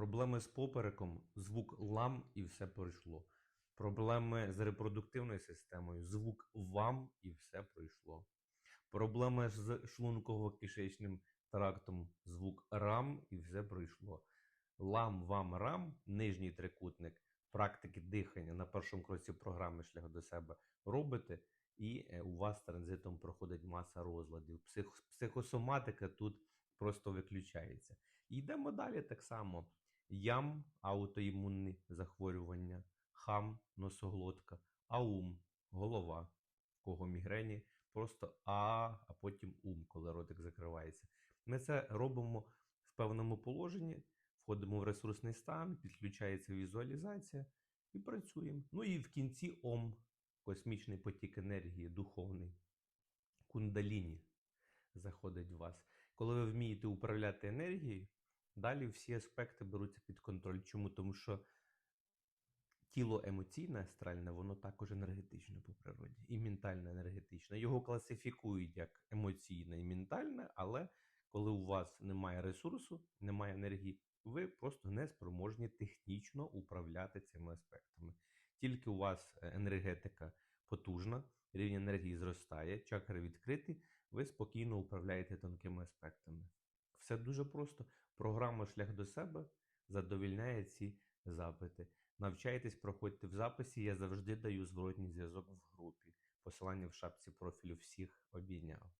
Проблеми з попереком, звук лам і все пройшло. Проблеми з репродуктивною системою, звук вам і все пройшло. Проблеми з шлунково-кишечним трактом, звук рам і все пройшло. Лам, вам, рам, нижній трикутник, практики дихання на першому кроці програми шлях до себе робите, і е, у вас транзитом проходить маса розладів. Псих, психосоматика тут просто виключається. І йдемо далі так само. Ям аутоімунні захворювання, хам носоглотка, аум голова, в кого мігрені, просто а, а потім ум, коли ротик закривається. Ми це робимо в певному положенні, входимо в ресурсний стан, підключається візуалізація і працюємо. Ну і в кінці ом, космічний потік енергії, духовний, кундаліні заходить в вас. Коли ви вмієте управляти енергією, далі всі аспекти беруться під контроль. Чому? Тому що тіло емоційне, астральне, воно також енергетичне по природі, і ментальне енергетичне. Його класифікують як емоційне і ментальне, але коли у вас немає ресурсу, немає енергії, ви просто не спроможні технічно управляти цими аспектами. Тільки у вас е, енергетика потужна, рівень енергії зростає, чакри відкриті, ви спокійно управляєте тонкими аспектами. Все дуже просто. Програма Шлях до себе задовільняє ці запити. Навчайтесь, проходьте в записі. Я завжди даю зворотній зв'язок в групі. Посилання в шапці профілю всіх обійняв.